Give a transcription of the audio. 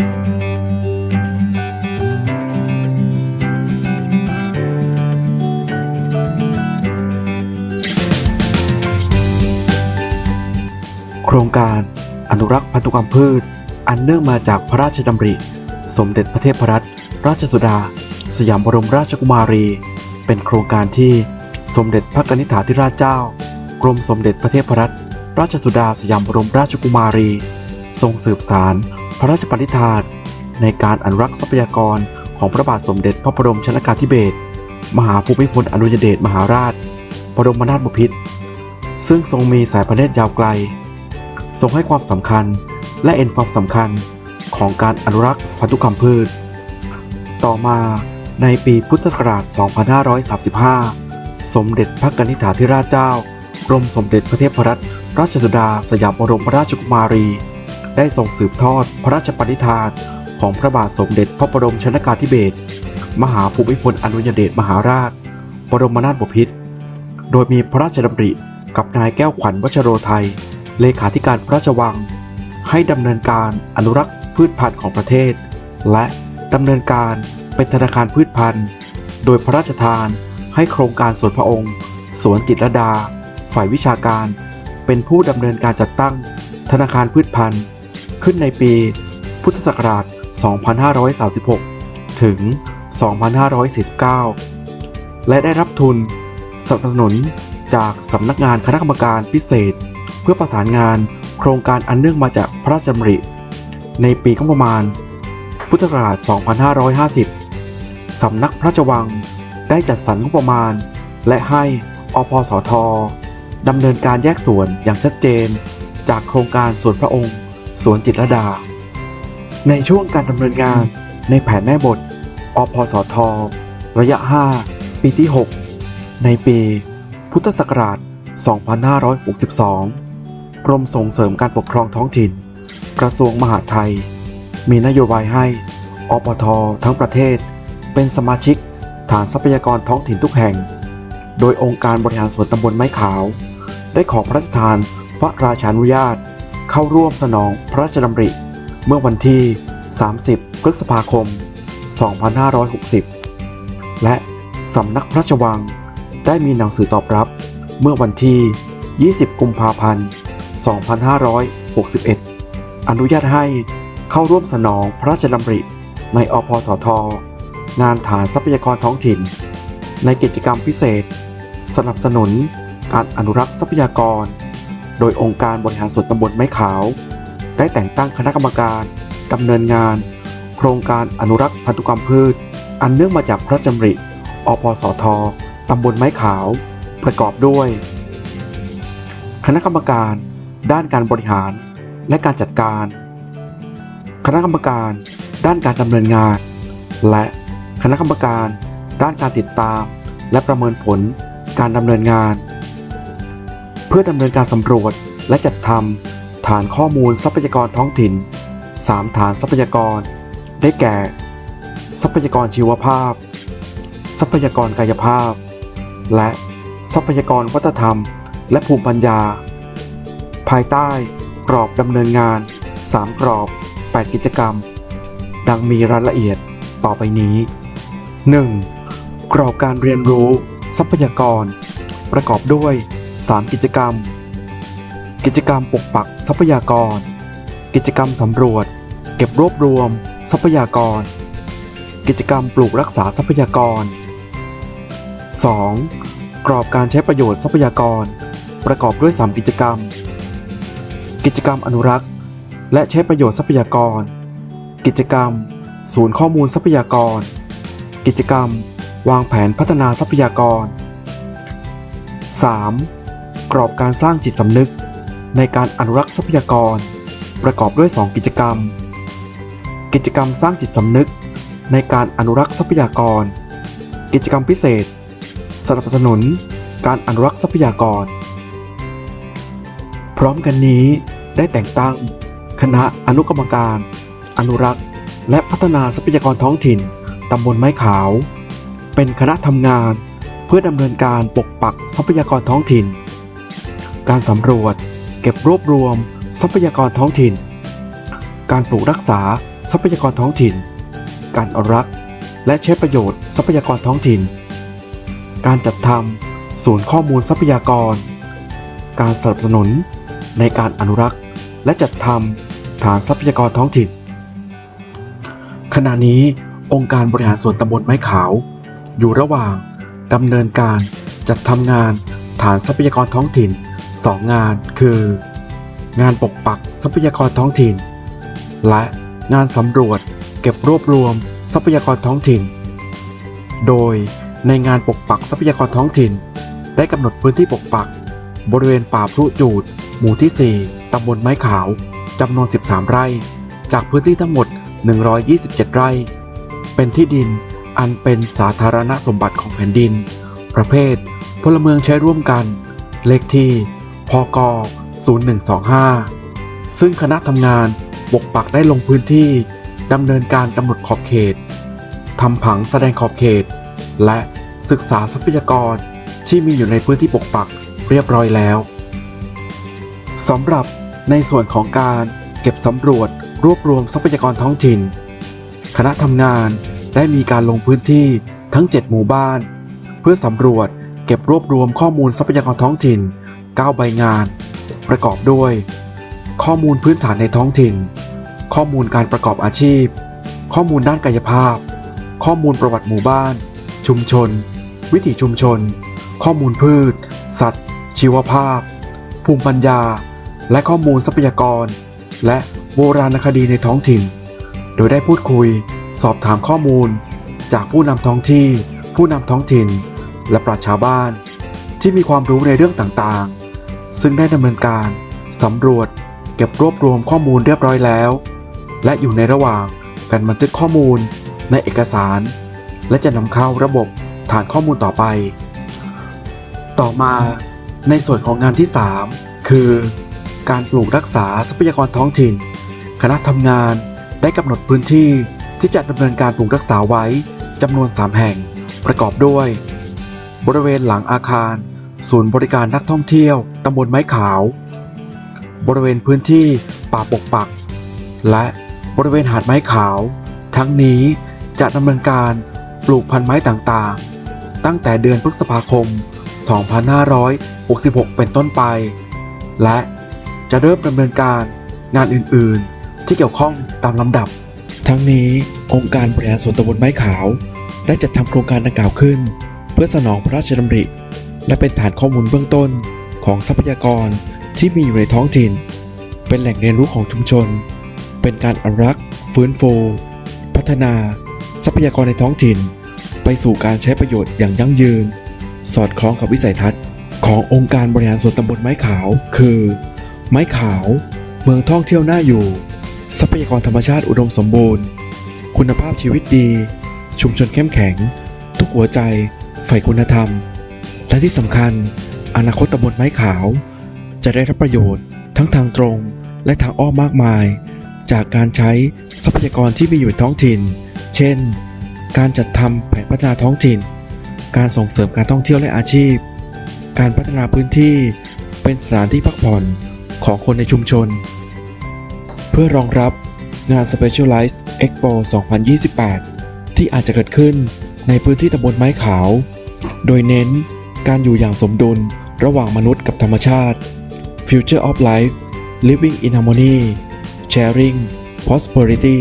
โครงการอนุรักษ์พันธุกรรมพืช อันเนื่องมาจากพระราชดำริ สมเด็จพระเทพรัตนราชสุดา สยามบรมราชกุมารี เป็นโครงการที่สมเด็จพระกนิษฐาธิราชเจ้า กรมสมเด็จพระเทพรัตนราชสุดาสยามบรมราชกุมารี ทรงสืบสาร พระราชปณิธานในการอนุรักษ์ทรัพยากรของพระบาทสมเด็จพระบรมชนกาธิเบศรมหาภูมิพลอดุลยเดชมหาราชบรมนาถบพิตรซึ่งทรงมีสายพระเนตรยาวไกล ทรงให้ความสำคัญและเอ็นความสำคัญของการอนุรักษ์พันธุกรรมพืช ต่อมาในปีพุทธศักราช 2535 สมเด็จพระกนิษฐาธิราชเจ้ากรมสมเด็จพระเทพรัตนราชสุดาสยามบรมราชกุมารี ได้ทรงสืบทอดพระราชปณิธานของพระบาทสมเด็จพระบรมชนกาธิเบศรมหาภูมิพลอดุลยเดชมหาราช บรมนาถบพิตรโดยมีพระราชดำริกับนายแก้วขวัญวัชโรไทย เลขาธิการพระราชวัง ให้ดำเนินการอนุรักษ์พืชพันธุ์ของประเทศ และดำเนินการเป็นธนาคารพืชพันธุ์ โดยพระราชทานให้โครงการสวนพระองค์ สวนจิตรดา ฝ่ายวิชาการ เป็นผู้ดำเนินการจัดตั้งธนาคารพืชพันธุ์ ขึ้นในปี พุทธศักราช 2536 ถึง 2549 และได้รับทุนสนับสนุนจากสำนักงานคณะกรรมการพิเศษ เพื่อประสานงานโครงการอันเนื่องมาจากพระราชดำริ ในปีงบประมาณ พุทธศักราช 2550 สำนักพระราชวังได้จัดสรรงบประมาณ และให้อพสทดำเนินการแยกส่วนอย่างชัดเจน จากโครงการส่วนพระองค์ สวนจิตรดา ในช่วงการดำเนินงานในแผนแม่บท อพสท ระยะ 5 ปีที่ 6 ในปี พุทธศักราช 2562 กรมส่งเสริมการปกครองท้องถิ่น กระทรวงมหาดไทย มีนโยบายให้ อปท ทั้งประเทศ เป็นสมาชิกฐานทรัพยากรท้องถิ่นทุกแห่ง โดยองค์การบริหารส่วนตำบลไม้ขาว ได้ขอพระราชทานพระราชานุญาต เข้าร่วมสนองพระราชดำริ เมื่อวันที่ 30 พฤษภาคม 2560 และสำนักพระราชวังได้มีหนังสือตอบรับเมื่อวันที่ 20 กุมภาพันธ์ 2561 อนุญาตให้เข้าร่วมสนองพระราชดำริ ในอพสท งานฐานทรัพยากรท้องถิ่น ในกิจกรรมพิเศษ สนับสนุนการอนุรักษ์ทรัพยากร โดยองค์การบริหารส่วนตำบลไม้ขาว ได้แต่งตั้งคณะกรรมการดำเนินงาน โครงการอนุรักษ์พันธุกรรมพืช อันเนื่องมาจากพระราชดำริอพสทตำบลไม้ขาว ประกอบด้วย คณะกรรมการ ด้านการบริหารและการจัดการ คณะกรรมการ ด้านการดำเนินงาน และคณะกรรมการ ด้านการติดตาม และประเมินผลการดำเนินงาน เพื่อดำเนินการสำรวจและจัดทำฐานข้อมูลทรัพยากรท้องถิ่น 3 ฐานทรัพยากร ได้แก่ ทรัพยากรชีวภาพ ทรัพยากรกายภาพ และทรัพยากรวัฒนธรรม และภูมิปัญญา ภายใต้กรอบดำเนินงาน 3 กรอบ 8 กิจกรรม ดังมีรายละเอียดต่อไปนี้ 1. กรอบการเรียนรู้ ทรัพยากร ประกอบด้วย 3 กิจกรรม กิจกรรมปกปักทรัพยากร กิจกรรมสำรวจ เก็บรวบรวม ทรัพยากร กิจกรรมปลูกรักษาทรัพยากร 2. กรอบการใช้ประโยชน์ทรัพยากร ประกอบด้วย 3 กิจกรรม กิจกรรมอนุรักษ์ และใช้ประโยชน์ทรัพยากร กิจกรรม ศูนย์ข้อมูลทรัพยากร กิจกรรม วางแผนพัฒนาทรัพยากร 3. กรอบการสร้างจิตสำนึก ในการอนุรักษ์ทรัพยากร ประกอบด้วย 2 กิจกรรม กิจกรรมสร้างจิตสำนึก ในการอนุรักษ์ทรัพยากร กิจกรรมพิเศษ สนับสนุน การอนุรักษ์ทรัพยากร พร้อมกันนี้ได้แต่งตั้ง คณะอนุกรรมการ อนุรักษ์ และพัฒนาทรัพยากรท้องถิ่นตำบลไม้ขาว เป็นคณะทำงานเพื่อดำเนินการปกปักทรัพยากรท้องถิ่น การสำรวจ เก็บรวบรวม ทรัพยากรท้องถิ่น การปลูกรักษาทรัพยากรท้องถิ่น การอนุรักษ์และใช้ประโยชน์ทรัพยากรท้องถิ่น การจัดทำศูนย์ข้อมูลทรัพยากร การสนับสนุนในการอนุรักษ์และจัดทำฐานทรัพยากรท้องถิ่น ขณะนี้องค์การบริหารส่วนตำบลไม้ขาว อยู่ระหว่างดำเนินการจัดทำงาน ฐานทรัพยากรท้องถิ่น 2 งานคือ งานปกปักทรัพยากรท้องถิ่น และงานสำรวจเก็บรวบรวมทรัพยากรท้องถิ่น โดยในงานปกปักทรัพยากรท้องถิ่น ได้กำหนดพื้นที่ปกปัก บริเวณป่าพรุจูด หมู่ที่ 4 ตำบลไม้ขาว จำนวน 13 ไร่ จากพื้นที่ทั้งหมด 127 ไร่ เป็นที่ดินอันเป็นสาธารณสมบัติของแผ่นดิน ประเภท พลเมืองใช้ร่วมกัน เลขที่ พก 0125 ซึ่งคณะทำงานปกปักได้ลงพื้นที่ดำเนินการกำหนดขอบเขตทำผังแสดงขอบเขต และศึกษาทรัพยากรที่มีอยู่ในพื้นที่ปกปักเรียบร้อยแล้วสำหรับในส่วนของการเก็บสำรวจรวบรวมทรัพยากรท้องถิ่น คณะทำงานได้มีการลงพื้นที่ทั้ง 7 หมู่บ้าน เพื่อสำรวจเก็บรวบรวมข้อมูลทรัพยากรท้องถิ่น 9 ใบงาน ประกอบด้วย ข้อมูลพื้นฐานในท้องถิ่น ข้อมูลการประกอบอาชีพ ข้อมูลด้านกายภาพ ข้อมูลประวัติหมู่บ้าน ชุมชน วิถีชุมชน ข้อมูลพืช สัตว์ ชีวภาพ ภูมิปัญญา และข้อมูลทรัพยากร และโบราณคดีในท้องถิ่น โดยได้พูดคุย สอบถามข้อมูล จากผู้นำท้องที่ ผู้นำท้องถิ่น และปราชญ์ชาบ้าน ที่มีความรู้ในเรื่องต่างๆ ซึ่งได้ดำเนินการสำรวจ เก็บรวบรวมข้อมูลเรียบร้อยแล้ว และอยู่ในระหว่างการบันทึกข้อมูลในเอกสาร และจะนำเข้าระบบฐานข้อมูลต่อไป ต่อมาในส่วนของงานที่ 3 คือ การปลูกรักษาทรัพยากรท้องถิ่น คณะทำงานได้กำหนดพื้นที่ที่จะดำเนินการปลูกรักษาไว้จำนวน 3 แห่ง ประกอบด้วย บริเวณหลังอาคาร ศูนย์บริการนักท่องเที่ยวตำบลไม้ขาว บริเวณพื้นที่ป่าปกปัก และบริเวณหาดไม้ขาว ทั้งนี้จะดำเนินการปลูกพันธุ์ไม้ต่างๆ ตั้งแต่เดือนพฤษภาคม 2566 เป็นต้นไป และจะเริ่มดำเนินการงานอื่นๆ ที่เกี่ยวข้องตามลำดับ ทั้งนี้องค์การบริหารส่วนตำบลไม้ขาว ได้จัดทำโครงการดังกล่าวขึ้น เพื่อสนองพระราชดำริ และเป็นฐานข้อมูลเบื้องต้นของทรัพยากรที่มีอยู่ในท้องถิ่น เป็นแหล่งเรียนรู้ของชุมชน เป็นการอนุรักษ์ ฟื้นฟู พัฒนา ทรัพยากรในท้องถิ่น ไปสู่การใช้ประโยชน์อย่างยั่งยืน สอดคล้องกับวิสัยทัศน์ขององค์การบริหารส่วนตำบลไม้ขาว คือ ไม้ขาว เมืองท่องเที่ยวน่าอยู่ ทรัพยากรธรรมชาติอุดมสมบูรณ์ คุณภาพชีวิตดี ชุมชนเข้มแข็ง ทุกหัวใจ ใฝ่คุณธรรม และที่สำคัญ อนาคตตำบลไม้ขาว จะได้รับประโยชน์ทั้งทางตรงและทางอ้อมมากมาย จากการใช้ทรัพยากรที่มีอยู่ในท้องถิ่น เช่น การจัดทำแผนพัฒนาท้องถิ่น การส่งเสริมการท่องเที่ยวและอาชีพ การพัฒนาพื้นที่เป็นสถานที่พักผ่อนของคนในชุมชน เพื่อรองรับงาน Specialized Expo 2028 ที่อาจจะเกิดขึ้นในพื้นที่ตำบลไม้ขาว โดยเน้นการอยู่อย่างสมดุลระหว่างมนุษย์กับธรรมชาติ Future of Life Living in Harmony Sharing Prosperity